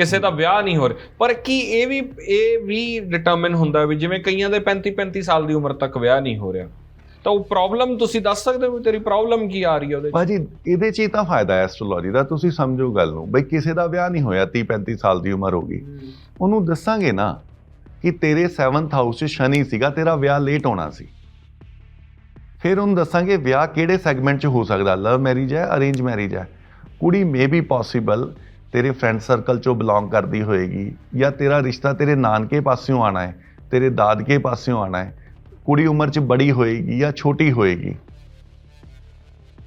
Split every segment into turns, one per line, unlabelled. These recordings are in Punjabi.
ਕਿਸੇ ਦਾ ਵਿਆਹ ਨਹੀਂ ਹੋ ਰਿਹਾ। ਪਰ ਕੀ ਇਹ ਵੀ ਇਹ ਵੀ ਡਿਟਰਮਿਨ ਹੁੰਦਾ ਵੀ ਜਿਵੇਂ ਕਈਆਂ ਦੇ 35 35 ਸਾਲ ਦੀ ਉਮਰ ਤੱਕ ਵਿਆਹ ਨਹੀਂ ਹੋ ਰਿਹਾ। ਤਾਂ ਉਹ ਪ੍ਰੋਬਲਮ ਤੁਸੀਂ ਦੱਸ ਸਕਦੇ ਹੋ ਤੇਰੀ ਪ੍ਰੋਬਲਮ ਕੀ ਆ ਰਹੀ ਹੈ ਉਹਦੇ?
ਭਾਜੀ ਇਹਦੇ 'ਚ ਹੀ ਤਾਂ ਫਾਇਦਾ ਹੈ ਐਸਟ੍ਰੋਲੋਜੀ ਦਾ। ਤੁਸੀਂ ਸਮਝੋ ਗੱਲ ਨੂੰ। ਬਈ ਕਿਸੇ ਦਾ ਵਿਆਹ ਨਹੀਂ ਹੋਇਆ 30 35 ਸਾਲ ਦੀ ਉਮਰ ਹੋ ਗਈ। ਉਹਨੂੰ ਦੱਸਾਂਗੇ ਨਾ ਕਿ ਤੇਰੇ 7th ਹਾਊਸ 'ਚ ਸ਼ਨੀ ਸੀਗਾ ਤੇਰਾ ਵਿਆਹ ਲੇਟ ਹੋਣਾ ਸੀ। ਫਿਰ ਉਹਨੂੰ ਦੱਸਾਂਗੇ ਵਿਆਹ ਕਿਹੜੇ ਸੈਗਮੈਂਟ 'ਚ ਹੋ ਸਕਦਾ। ਲਵ ਮੈਰਿਜ ਹੈ ਅਰੇਂਜ ਮੈਰਿਜ ਹੈ। ਕੁੜੀ ਮੇ ਬੀ ਪੋਸੀਬਲ ਤੇਰੇ ਫਰੈਂਡ ਸਰਕਲ 'ਚੋਂ ਬਿਲੋਂਗ ਕਰਦੀ ਹੋਏਗੀ ਜਾਂ ਤੇਰਾ ਰਿਸ਼ਤਾ ਤੇਰੇ ਨਾਨਕੇ ਪਾਸਿਓਂ ਆਣਾ ਹੈ ਤੇਰੇ ਦਾਦਕੇ ਪਾਸਿਓਂ ਆਣਾ ਹੈ ਕੁੜੀ ਉਮਰ 'ਚ ਬੜੀ ਹੋਏਗੀ ਜਾਂ ਛੋਟੀ ਹੋਏਗੀ।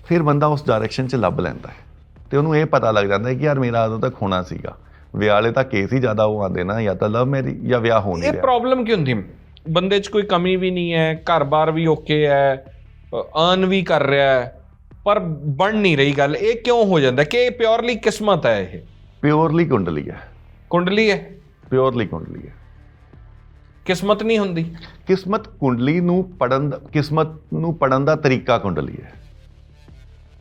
ਫਿਰ ਬੰਦਾ ਉਸ ਡਾਇਰੈਕਸ਼ਨ 'ਚ ਲੱਭ ਲੈਂਦਾ ਹੈ ਤੇ ਉਹਨੂੰ ਇਹ ਪਤਾ ਲੱਗ ਜਾਂਦਾ ਹੈ ਕਿ ਯਾਰ ਮੇਰਾ ਉਦੋਂ ਤੱਕ ਹੋਣਾ ਸੀਗਾ। ਵਿਆਹ ਵਾਲੇ ਤਾਂ ਕੇਸ ਹੀ ਜ਼ਿਆਦਾ ਉਹ ਆਉਂਦੇ ਨਾ ਜਾਂ ਤਾਂ ਲਵ ਮੈਰਿਜ ਜਾਂ ਵਿਆਹ ਹੋ ਨਹੀਂ
ਇਹ
ਰਿਹਾ
ਪ੍ਰੋਬਲਮ ਕੀ ਹੁੰਦੀ? ਬੰਦੇ 'ਚ ਕੋਈ ਕਮੀ ਵੀ ਨਹੀਂ ਹੈ ਘਰ-ਬਾਰ ਵੀ ਓਕੇ ਹੈ ਅਰਨ ਵੀ ਕਰ ਰਿਹਾ ਹੈ ਪਰ ਬਣ ਨਹੀਂ ਰਹੀ ਗੱਲ। ਇਹ ਕਿਉਂ ਹੋ ਜਾਂਦਾ? ਕਿ ਇਹ ਪਿਓਰਲੀ ਕਿਸਮਤ ਹੈ ਇਹ?
ਪਿਓਰਲੀ ਕੁੰਡਲੀ ਹੈ।
ਕੁੰਡਲੀ ਹੈ?
ਪਿਓਰਲੀ ਕੁੰਡਲੀ ਹੈ।
ਕਿਸਮਤ ਨਹੀਂ ਹੁੰਦੀ।
ਕਿਸਮਤ ਕੁੰਡਲੀ ਨੂੰ ਪੜਨ ਦਾ ਕਿਸਮਤ ਨੂੰ ਪੜਨ ਦਾ ਤਰੀਕਾ ਕੁੰਡਲੀ ਹੈ।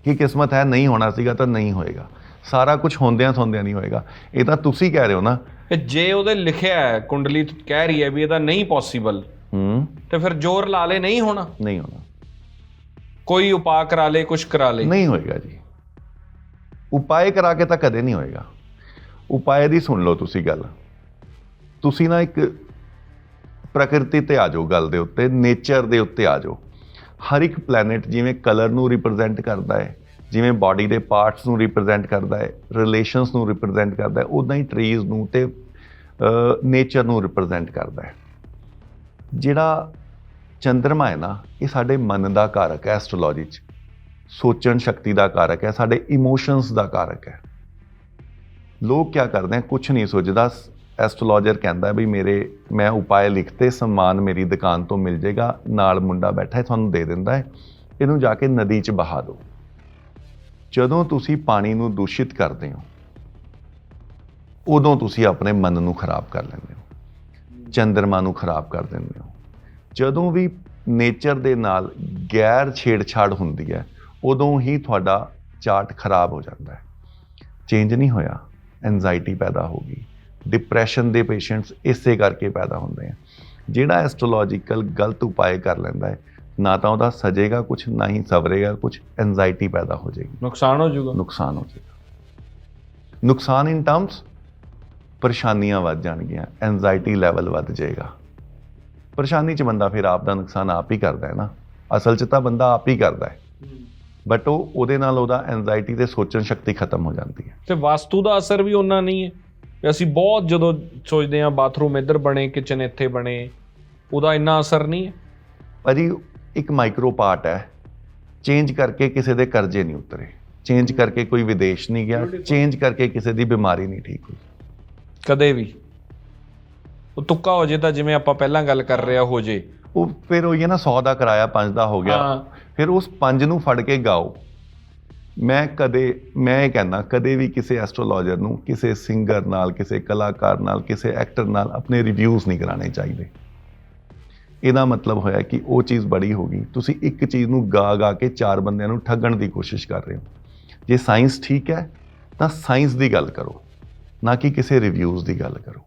ਕਿ ਕਿਸਮਤ ਹੈ ਨਹੀਂ ਹੋਣਾ ਸੀਗਾ ਤਾਂ ਨਹੀਂ ਹੋਏਗਾ। ਸਾਰਾ ਕੁਝ ਹੁੰਦਿਆਂ ਸੁਣਦਿਆਂ ਨਹੀਂ ਹੋਏਗਾ। ਇਹ ਤਾਂ ਤੁਸੀਂ ਕਹਿ ਰਹੇ ਹੋ ਨਾ।
ਜੇ ਉਹਦੇ ਲਿਖਿਆ ਹੈ ਕੁੰਡਲੀ ਕਹਿ ਰਹੀ ਹੈ ਵੀ ਇਹਦਾ ਨਹੀਂ ਪੋਸੀਬਲ
ਹੂੰ।
ਤੇ ਫਿਰ ਜ਼ੋਰ ਲਾ ਲੇ ਨਹੀਂ ਹੋਣਾ।
ਨਹੀਂ ਹੋਣਾ।
ਕੋਈ ਉਪਾਅ ਕਰਾ ਲੇ ਕੁਝ ਕਰਾ ਲੇ।
ਨਹੀਂ ਹੋਏਗਾ ਜੀ। ਉਪਾਏ ਕਰਾ ਕੇ ਤਾਂ ਕਦੇ ਨਹੀਂ ਹੋਏਗਾ। ਉਪਾਏ ਦੀ ਸੁਣ ਲਓ ਤੁਸੀਂ ਗੱਲ। ਤੁਸੀਂ ਨਾ ਇੱਕ ਪ੍ਰਕਿਰਤੀ ਤੇ ਆ ਜਾਓ ਗੱਲ ਦੇ ਉੱਤੇ ਨੇਚਰ ਦੇ ਉੱਤੇ ਆ ਜਾਓ। ਹਰ ਇੱਕ ਪਲੈਨਟ ਜਿਵੇਂ ਕਲਰ ਨੂੰ ਰਿਪਰੈਜ਼ੈਂਟ ਕਰਦਾ ਹੈ, ਜਿਵੇਂ ਬਾਡੀ ਦੇ ਪਾਰਟਸ ਨੂੰ ਰਿਪਰੈਜ਼ੈਂਟ ਕਰਦਾ ਹੈ ਰਿਲੇਸ਼ਨਸ ਨੂੰ ਰਿਪਰੈਜ਼ੈਂਟ ਕਰਦਾ ਹੈ ਉਦਾਂ ਹੀ ਟਰੀਜ਼ ਨੂੰ ਤੇ ਨੇਚਰ ਨੂੰ ਰਿਪਰੈਜ਼ੈਂਟ ਕਰਦਾ ਹੈ। ਜਿਹੜਾ ਚੰ드ਰਮਾ ਹੈ ਨਾ, ਇਹ ਸਾਡੇ ਮਨ ਦਾ ਕਾਰਕ ਹੈ ਐਸਟ੍ਰੋਲੋਜੀ 'ਚ। ਸੋਚਣ ਸ਼ਕਤੀ ਦਾ ਕਾਰਕ ਹੈ, ਸਾਡੇ ਇਮੋਸ਼ਨਸ ਦਾ ਕਾਰਕ ਹੈ। ਲੋਕ ਕੀ ਕਰਦੇ ਆ? ਕੁਝ ਨਹੀਂ ਸੋਚਦਾ। ਐਸਟ੍ਰੋਲੋਜਰ ਕਹਿੰਦਾ ਵੀ ਮੇਰੇ, ਮੈਂ ਉਪਾਅ ਲਿਖਤੇ ਸਮਾਨ ਮੇਰੀ ਦੁਕਾਨ ਤੋਂ ਮਿਲ ਜਾਏਗਾ, ਨਾਲ ਮੁੰਡਾ ਬੈਠਾ ਹੈ, ਤੁਹਾਨੂੰ ਦੇ ਦਿੰਦਾ ਹੈ। ਇਹਨੂੰ ਜਾ ਕੇ ਨਦੀ 'ਚ ਬਹਾ ਦਿਓ। ਜਦੋਂ ਤੁਸੀਂ ਪਾਣੀ ਨੂੰ ਦੂਸ਼ਿਤ ਕਰਦੇ ਹੋ, ਉਦੋਂ ਤੁਸੀਂ ਆਪਣੇ ਮਨ ਨੂੰ ਖਰਾਬ ਕਰ ਲੈਂਦੇ ਹੋ। ਚੰਦਰਮਾ ਨੂੰ ਖਰਾਬ ਕਰ ਦਿੰਦੇ ਹੋ। ਜਦੋਂ ਵੀ ਨੇਚਰ ਦੇ ਨਾਲ ਗੈਰ ਛੇੜਛਾੜ ਹੁੰਦੀ ਹੈ, ਉਦੋਂ ਹੀ ਤੁਹਾਡਾ ਚਾਰਟ ਖਰਾਬ ਹੋ ਜਾਂਦਾ ਹੈ। ਚੇਂਜ ਨਹੀਂ ਹੋਇਆ। ਐਂਜ਼ਾਈਟੀ ਪੈਦਾ ਹੋ ਗਈ। ਡਿਪਰੈਸ਼ਨ ਦੇ ਪੇਸ਼ੈਂਟਸ ਇਸੇ ਕਰਕੇ ਪੈਦਾ ਹੁੰਦੇ ਆ। ਜਿਹੜਾ ਐਸਟ੍ਰੋਲੋਜੀਕਲ ਗਲਤ ਉਪਾਅ ਕਰ ਲੈਂਦਾ ਹੈ ਨਾ ਤਾਂ ਉਹਦਾ ਸਜੇਗਾ ਕੁਝ ਨਾ ਹੀ ਸਵਰੇਗਾ ਕੁਝ ਐਂਜ਼ਾਈਟੀ ਪੈਦਾ ਹੋ ਜਾਏਗੀ।
ਨੁਕਸਾਨ ਹੋ ਜਾਊਗਾ।
ਨੁਕਸਾਨ ਹੋ ਜਾਏਗਾ। ਨੁਕਸਾਨ ਇਨ ਟਰਮਸ ਪਰੇਸ਼ਾਨੀਆਂ ਵੱਧ ਜਾਣਗੀਆਂ ਐਂਜ਼ਾਈਟੀ ਲੈਵਲ ਵੱਧ ਜਾਏਗਾ। ਪਰੇਸ਼ਾਨੀ 'ਚ ਬੰਦਾ ਫਿਰ ਆਪ ਦਾ ਨੁਕਸਾਨ ਆਪ ਹੀ ਕਰਦਾ ਹੈ ਨਾ। ਅਸਲ 'ਚ ਤਾਂ ਬੰਦਾ ਆਪ ਹੀ ਕਰਦਾ ਹੈ। ਬਟ ਉਹ ਉਹਦੇ ਨਾਲ ਉਹਦਾ ਐਂਜ਼ਾਈਟੀ ਤੇ ਸੋਚਣ ਸ਼ਕਤੀ ਖਤਮ ਹੋ ਜਾਂਦੀ ਹੈ।
ਤੇ ਵਾਸਤੂ ਦਾ ਅਸਰ ਵੀ ਉਹਨਾਂ ਨਹੀਂ ਹੈ। ਅਸੀਂ ਬਹੁਤ ਜਦੋਂ ਸੋਚਦੇ ਹਾਂ ਬਾਥਰੂਮ ਇੱਧਰ ਬਣੇ ਕਿਚਨ ਇੱਥੇ ਬਣੇ ਉਹਦਾ ਇੰਨਾ ਅਸਰ ਨਹੀਂ ਹੈ।
ਭਾਜੀ ਇੱਕ ਮਾਈਕਰੋ ਪਾਰਟ ਹੈ। ਚੇਂਜ ਕਰਕੇ ਕਿਸੇ ਦੇ ਕਰਜ਼ੇ ਨਹੀਂ ਉਤਰੇ। ਚੇਂਜ ਕਰਕੇ ਕੋਈ ਵਿਦੇਸ਼ ਨਹੀਂ ਗਿਆ। ਚੇਂਜ ਕਰਕੇ ਕਿਸੇ ਦੀ ਬਿਮਾਰੀ ਨਹੀਂ ਠੀਕ ਹੋਈ।
ਕਦੇ ਵੀ। ਉਹ ਤੁੱਕਾ ਹੋ ਜੇ ਤਾਂ ਜਿਵੇਂ ਆਪਾਂ ਪਹਿਲਾਂ ਗੱਲ ਕਰ ਰਿਹਾ ਹੋ ਜੇ।
ਉਹ ਫਿਰ ਉਹ ਇਹ ਨਾ 100 ਦਾ ਕਿਰਾਇਆ 5 ਦਾ ਹੋ ਗਿਆ।
ਹਾਂ।
ਫਿਰ ਉਸ ਪੰਜ ਨੂੰ ਫੜ ਕੇ ਗਾਓ। ਮੈਂ ਕਦੇ, ਮੈਂ ਇਹ ਕਹਿੰਦਾ, ਕਦੇ ਵੀ ਕਿਸੇ ਐਸਟ੍ਰੋਲੋਜਰ ਨੂੰ, ਕਿਸੇ ਸਿੰਗਰ ਨਾਲ, ਕਿਸੇ ਕਲਾਕਾਰ ਨਾਲ, ਕਿਸੇ ਐਕਟਰ ਨਾਲ ਆਪਣੇ ਰਿਵਿਊਜ਼ ਨਹੀਂ ਕਰਾਣੇ ਚਾਹੀਦੇ। ਇਹਦਾ ਮਤਲਬ ਹੋਇਆ ਕਿ ਉਹ ਚੀਜ਼ ਬੜੀ ਹੋ ਗਈ। ਤੁਸੀਂ ਇੱਕ ਚੀਜ਼ ਨੂੰ ਗਾ ਗਾ ਕੇ ਚਾਰ ਬੰਦਿਆਂ ਨੂੰ ਠੱਗਣ ਦੀ ਕੋਸ਼ਿਸ਼ ਕਰ ਰਹੇ ਹੋ। ਜੇ ਸਾਇੰਸ ਠੀਕ ਹੈ, ਤਾਂ ਸਾਇੰਸ ਦੀ ਗੱਲ ਕਰੋ, ਨਾ ਕਿ ਕਿਸੇ ਰਿਵਿਊਜ਼ ਦੀ ਗੱਲ ਕਰੋ।